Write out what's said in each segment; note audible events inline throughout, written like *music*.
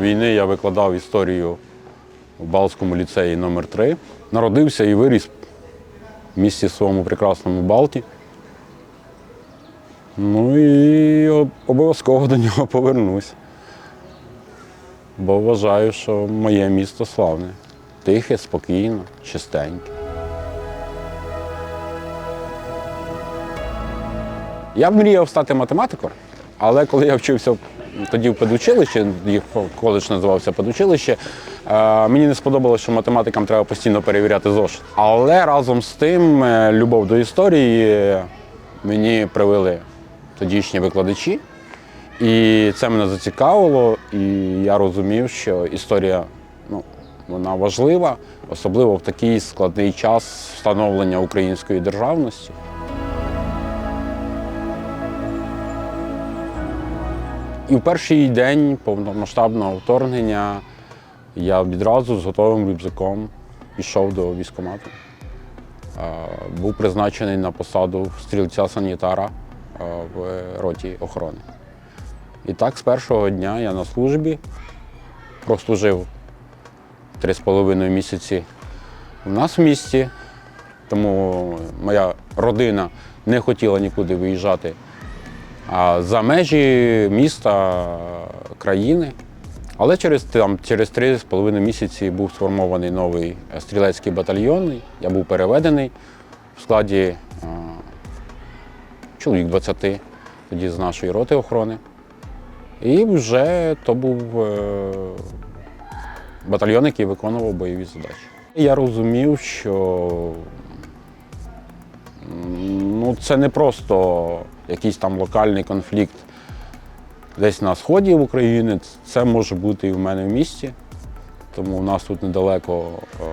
війни я викладав історію в Балтському ліцеї номер 3 Народився і виріс в місті своєму прекрасному Балті. Ну і обов'язково до нього повернусь. Бо вважаю, що моє місто славне. Тихе, спокійне, чистеньке. Я мріяв стати математиком, але коли я вчився тоді в педучилищі, їх коледж називався педучилище, е, мені не сподобалося, що математикам треба постійно перевіряти зошит. Але разом з тим е, любов до історії мені привели тодішні викладачі. І це мене зацікавило, і я розумів, що історія ну, вона важлива, особливо в такий складний час встановлення української державності. І в перший день повномасштабного вторгнення я відразу з готовим рюкзаком пішов до військкомату. Е, Був призначений на посаду стрільця-санітара е, в роті охорони. І так з першого дня я на службі прослужив три з половиною місяці у нас в місті, тому моя родина не хотіла нікуди виїжджати за межі міста, країни. Але через, там, через три з половиною місяці був сформований новий стрілецький батальйон. Я був переведений в складі а, чоловік 20 тоді з нашої роти охорони. І вже то був е, батальйон, який виконував бойові задачі. Я розумів, що ну, це не просто якийсь там локальний конфлікт десь на сході України. Це може бути і в мене в місті. Тому в нас тут недалеко е,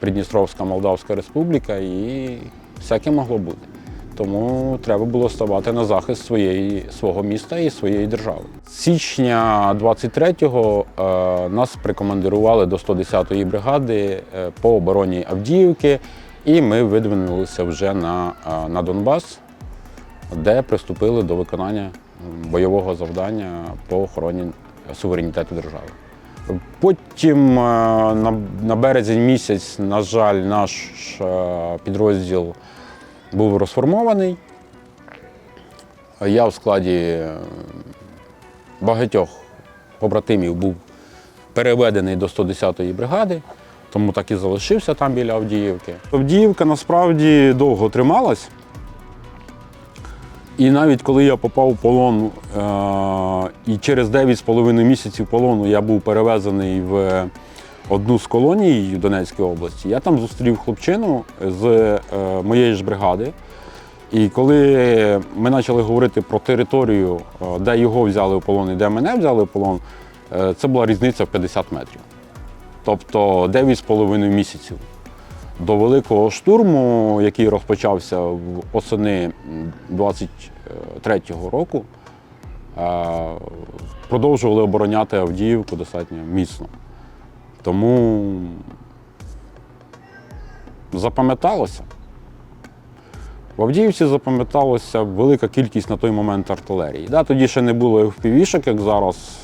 Придністровська Молдавська Республіка і всяке могло бути. Тому треба було ставати на захист своєї, свого міста і своєї держави. Січня 23-го е, нас прикомандирували до 110-ї бригади е, по обороні Авдіївки, і ми видвинулися вже на, на Донбас, де приступили до виконання бойового завдання по охороні суверенітету держави. Потім е, на, березень місяць, на жаль, наш е, підрозділ був розформований. Я в складі е, багатьох побратимів був переведений до 110-ї бригади, тому так і залишився там біля Авдіївки. Авдіївка насправді довго трималась. І навіть коли я попав в полон, е- і через 9,5 місяців полону я був перевезений в одну з колоній в Донецькій області, я там зустрів хлопчину з е, моєї ж бригади. І коли ми почали говорити про територію, е, де його взяли в полон і де мене взяли в полон, це була різниця в 50 метрів. Тобто 9,5 місяців. До великого штурму, який розпочався осени 23-го року, продовжували обороняти Авдіївку достатньо міцно. Тому запам'яталося. В Авдіївці запам'яталася велика кількість на той момент артилерії. Да, тоді ще не було FPV-шок, як зараз,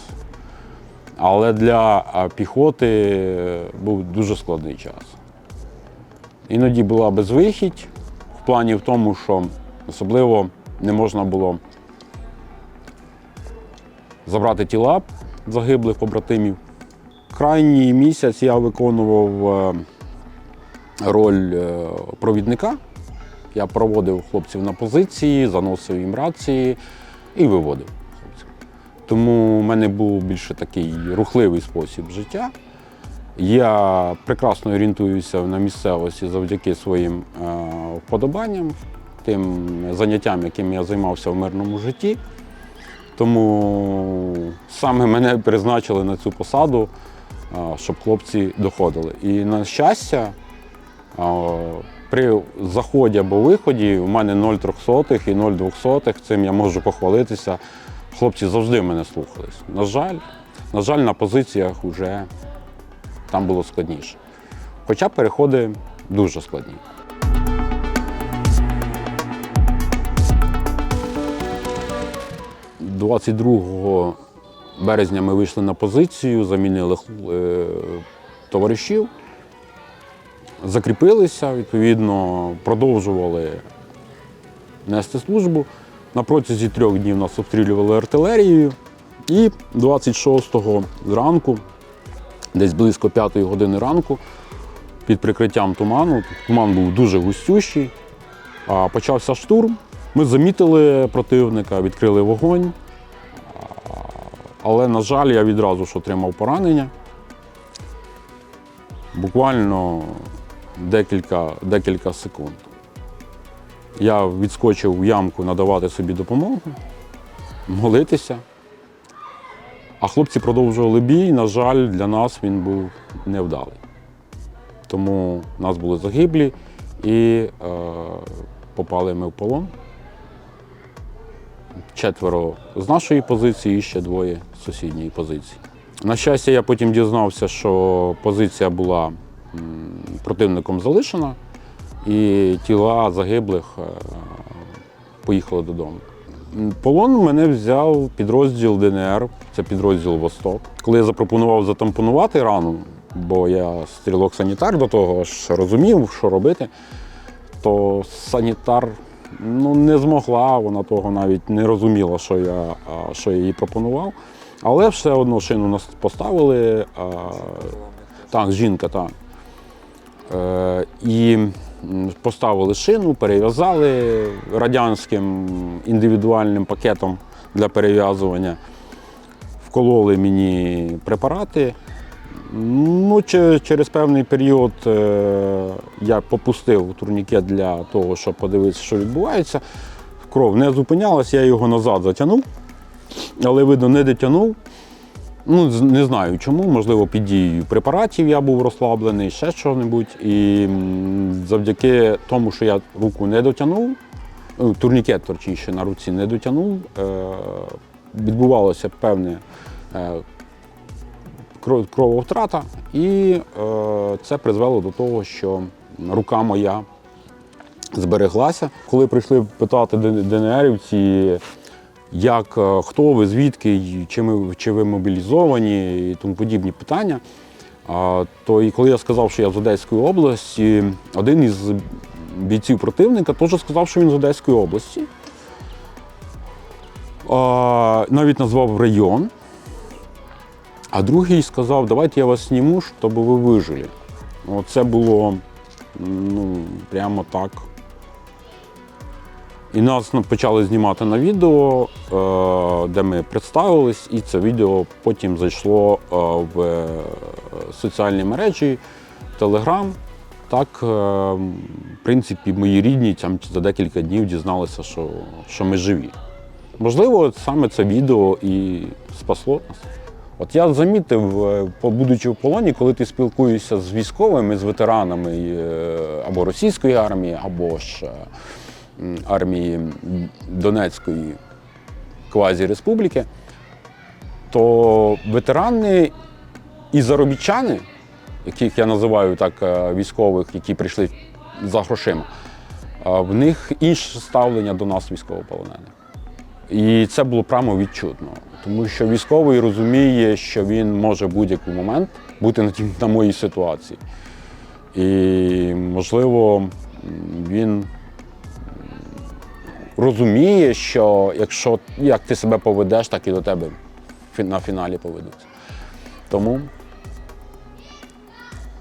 але для піхоти е, був дуже складний час. Іноді була безвихідь в плані в тому, що особливо не можна було забрати тіла загиблих побратимів. Крайній місяць я виконував е, роль е, провідника. Я проводив хлопців на позиції, заносив їм рації і виводив хлопців. Тому в мене був більше такий рухливий спосіб життя. Я прекрасно орієнтуюся на місцевості завдяки своїм е, вподобанням, тим заняттям, яким я займався в мирному житті. Тому саме мене призначили на цю посаду, е, щоб хлопці доходили. І на щастя, е, при заході або виході у мене 0,3 і 0,2, цим я можу похвалитися. Хлопці завжди мене слухались. На жаль, на жаль, на позиціях вже там було складніше. Хоча переходи дуже складні. – 22 березня ми вийшли на позицію, замінили е, товаришів, закріпилися, відповідно, продовжували нести службу. На протязі трьох днів нас обстрілювали артилерією. І 26-го зранку, десь близько 5 години ранку, під прикриттям туману, туман був дуже густющий, а почався штурм. Ми замітили противника, відкрили вогонь. Але, на жаль, я відразу ж отримав поранення. Буквально декілька, декілька секунд. Я відскочив в ямку надавати собі допомогу, молитися. А хлопці продовжували бій. На жаль, для нас він був невдалий. Тому нас були загиблі і е, попали ми в полон. Четверо з нашої позиції і ще двоє з сусідньої позиції. На щастя, я потім дізнався, що позиція була противником залишена, і тіла загиблих е, поїхали додому. Полон мене взяв підрозділ ДНР, це підрозділ Восток. Коли я запропонував затампонувати рану, бо я стрілок-санітар до того ж розумів, що робити, то санітар ну, не змогла, вона того навіть не розуміла, що я, що я їй пропонував. Але все одно шину нас поставили. А, так, жінка, так. Е, і поставили шину, перев'язали радянським індивідуальним пакетом для перев'язування. Вкололи мені препарати. Ну, через певний період е, я попустив турнікет для того, щоб подивитися, що відбувається. Кров не зупинялась, я його назад затягнув, але видно, не дотягнув. Ну, не знаю чому, можливо, під дією препаратів я був розслаблений, ще що-небудь. І завдяки тому, що я руку не дотягнув, ну, турнікет точніше на руці не дотягнув, е, відбувалося певне е, крововтрата, і е, це призвело до того, що рука моя збереглася. Коли прийшли питати ДНРівці, як е, хто ви, звідки, чи, ми, чи ви мобілізовані і тому подібні питання. А, то і коли я сказав, що я з Одеської області, один із бійців противника теж сказав, що він з Одеської області. А, навіть назвав район. А другий сказав, давайте я вас зніму, щоб ви вижили. Це було ну, прямо так. І нас ну, почали знімати на відео, е, де ми представились, і це відео потім зайшло е, в е, соціальні мережі, Телеграм. Так, е, в принципі, мої рідні там за декілька днів дізналися, що, що ми живі. Можливо, саме це відео і спасло нас. От я замітив, будучи в полоні, коли ти спілкуєшся з військовими, з ветеранами або російської армії, або ж армії Донецької квазі-республіки, то ветерани і заробітчани, яких я називаю так е, військових, які прийшли за грошима, е, в них інше ставлення до нас військовополонених. І це було прямо відчутно, тому що військовий розуміє, що він може в будь-який момент бути на, моїй ситуації. І, можливо, він розуміє, що якщо як ти себе поведеш, так і до тебе на фіналі поведуться. Тому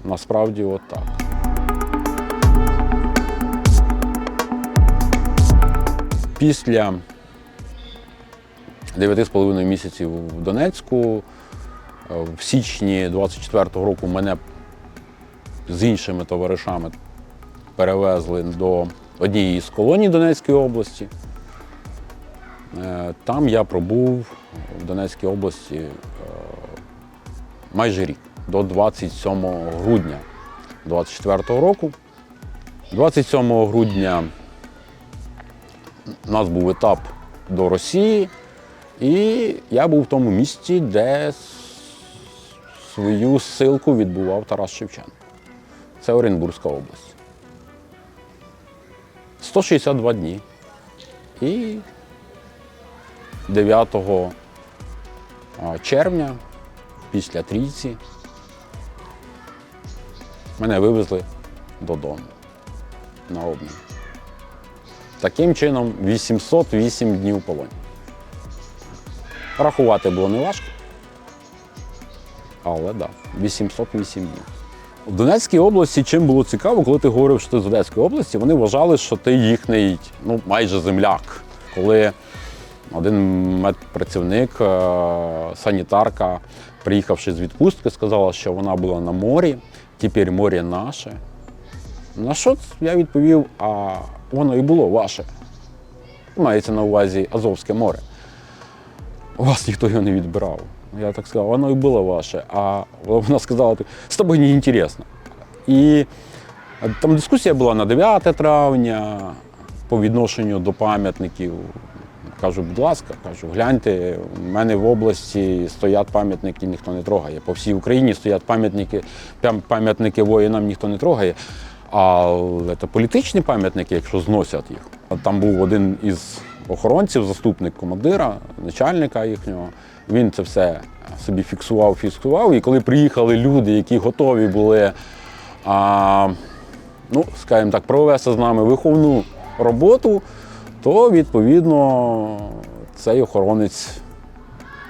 насправді от так. Після 9,5 місяців в Донецьку. Е, В січні 24-го року мене з іншими товаришами перевезли до однієї з колоній Донецької області. Е, Там я пробув в Донецькій області е, майже рік, до 27 грудня 24-го року. 27 грудня у нас був етап до Росії, і я був в тому місці, де свою ссылку відбував Тарас Шевченко. Це Оренбурзька область. 162 дні. І 9 червня, після трійці, мене вивезли додому на обмін. Таким чином, 808 днів полоні. Рахувати було не важко. Але так, да, 808 днів. В Донецькій області чим було цікаво, коли ти говорив, що ти з Одеської області, вони вважали, що ти їхній ну, майже земляк. Коли один медпрацівник, е, санітарка, приїхавши з відпустки, сказала, що вона була на морі, тепер море наше. На що я відповів, а воно і було ваше. Мається на увазі Азовське море. У вас ніхто його не відбирав. Я так сказав, воно і було ваше. А вона сказала, з тобою не інтересно. І там дискусія була на 9 травня по відношенню до пам'ятників. Кажу, будь ласка, кажу, гляньте, у мене в області стоять пам'ятники, ніхто не трогає. По всій Україні стоять пам'ятники, пам'ятники воїнам ніхто не трогає. Але це політичні пам'ятники, якщо зносять їх. Там був один із охоронців, заступник командира, начальника їхнього. Він це все собі фіксував, фіксував. І коли приїхали люди, які готові були, а, ну, скажімо так, провести з нами виховну роботу, то відповідно цей охоронець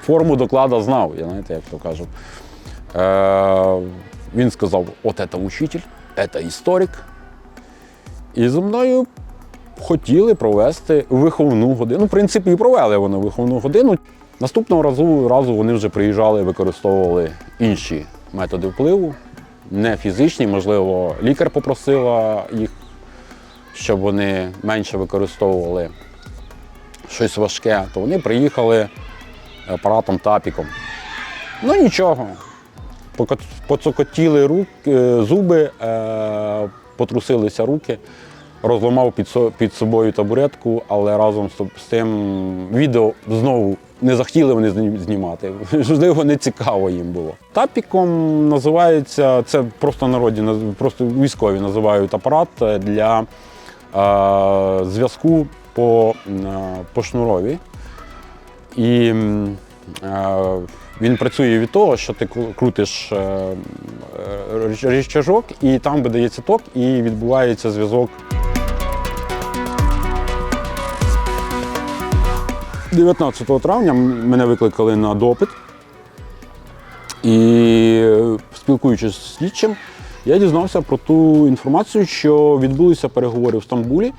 форму доклада знав, я знаєте, як то кажуть. Е, він сказав: от це учитель, це історик. І зі мною хотіли провести виховну годину. Ну, в принципі, і провели вони виховну годину. Наступного разу, разу вони вже приїжджали, використовували інші методи впливу, не фізичні, можливо, лікар попросила їх, щоб вони менше використовували щось важке, то вони приїхали апаратом тапіком. Ну нічого. Поцокотіли рук, е, зуби, е, потрусилися руки, розламав під, під собою табуретку, але разом з, тим відео знову не захотіли вони знімати. *laughs* Можливо, не цікаво їм було. Тапіком називається, це просто народі, просто військові називають апарат для е, зв'язку по, е, по шнурові. І е, він працює від того, що ти кру- крутиш е, е, річажок, і там видається ток, і відбувається зв'язок. 19 травня мене викликали на допит. І е, спілкуючись з слідчим, я дізнався про ту інформацію, що відбулися переговори в Стамбулі.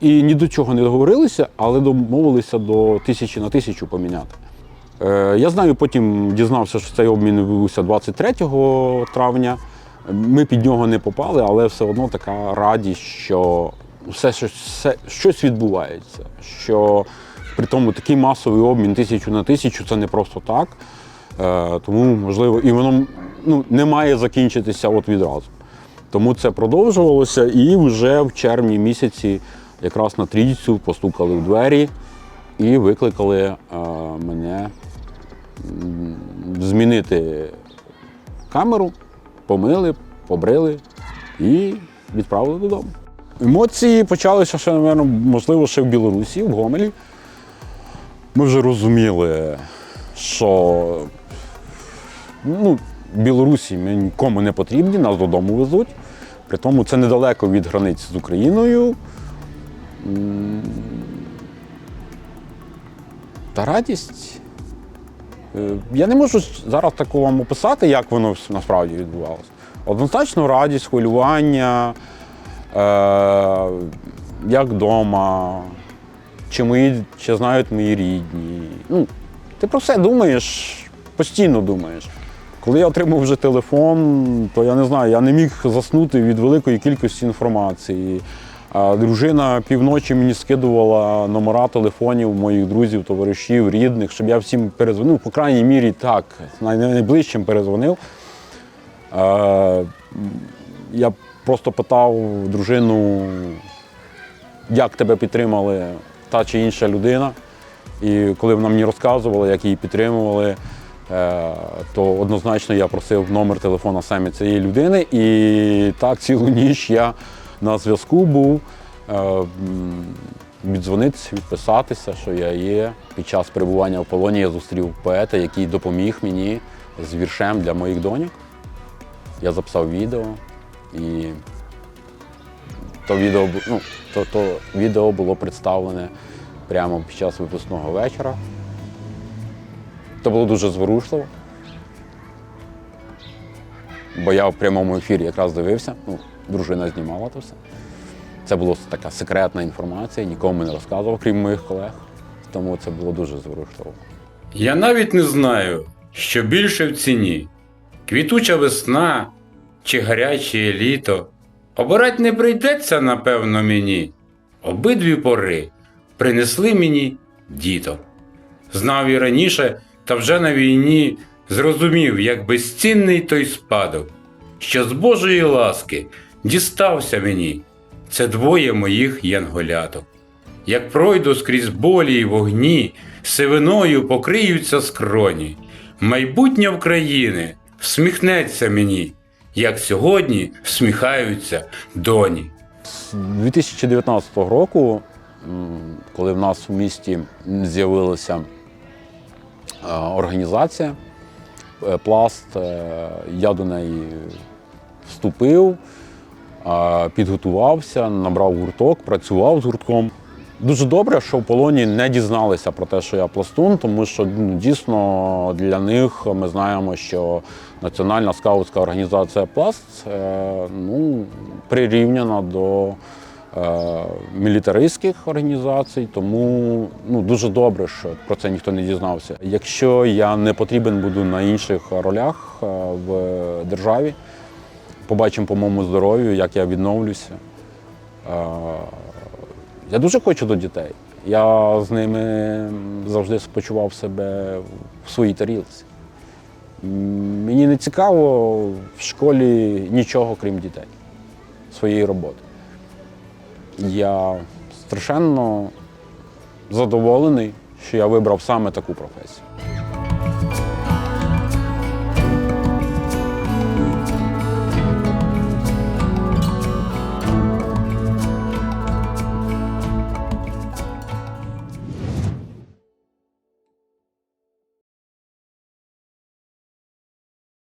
І ні до чого не договорилися, але домовилися до тисячі на тисячу поміняти. Е, я знаю, потім дізнався, що цей обмін відбувся 23 травня. Ми під нього не попали, але все одно така радість, що все, все щось відбувається. Що при тому такий масовий обмін тисячу на тисячу це не просто так. Е, тому можливо, і воно ну, не має закінчитися от відразу. Тому це продовжувалося, і вже в червні місяці, якраз на трійцю, постукали в двері і викликали е, мене змінити камеру, помили, побрили і відправили додому. Емоції почалися ще, напевно, можливо, ще в Білорусі, в Гомелі. Ми вже розуміли, що ну, Білорусі ми нікому не потрібні, нас додому везуть. При тому це недалеко від границь з Україною. Та радість. Е, Я не можу зараз таку вам описати, як воно насправді відбувалося. Однозначно радість, хвилювання, е, як вдома, чи, мої, чи знають мої рідні. Ну, ти про все думаєш, постійно думаєш. Коли я отримав вже телефон, то я не знаю, я не міг заснути від великої кількості інформації. Дружина півночі мені скидувала номера телефонів моїх друзів, товаришів, рідних, щоб я всім перезвонив. По крайній мірі так, найближчим перезвонив. Я просто питав дружину, як тебе підтримали та чи інша людина. І коли вона мені розказувала, як її підтримували, е, то однозначно я просив номер телефона саме цієї людини. І так цілу ніч я на зв'язку був. Е, віддзвонитися, відписатися, що я є. Під час перебування в полоні я зустрів поета, який допоміг мені з віршем для моїх доньок. Я записав відео і то відео, ну, то, то відео було представлене прямо під час випускного вечора. Це було дуже зворушливо. Бо я в прямому ефірі якраз дивився, ну, дружина знімала це все. Це була така секретна інформація, нікому не розказував, крім моїх колег. Тому це було дуже зворушливо. Я навіть не знаю, що більше в ціні квітуча весна чи гаряче літо. Обирать не прийдеться, напевно, мені. Обидві пори принесли мені діто. Знав і раніше, та вже на війні зрозумів, як безцінний той спадок, що з Божої ласки дістався мені. Це двоє моїх янголяток. Як пройду скрізь болі й вогні, сивиною покриються скроні. Майбутнє України всміхнеться мені, як сьогодні всміхаються доні. З 2019 року, коли в нас в місті з'явилася е, організація е, Пласт, е, я до неї вступив, підготувався, набрав гурток, працював з гуртком. Дуже добре, що в полоні не дізналися про те, що я пластун, тому що ну, дійсно для них ми знаємо, що Національна скаутська організація Пласт е, ну, прирівняна до е, мілітаристських організацій, тому ну, дуже добре, що про це ніхто не дізнався. Якщо я не потрібен буду на інших ролях е, в державі, побачимо по моєму здоров'ю, як я відновлюся. Е, я дуже хочу до дітей. Я з ними завжди спочував себе в своїй тарілці. Мені не цікаво в школі нічого, крім дітей, своєї роботи. Я страшенно задоволений, що я вибрав саме таку професію.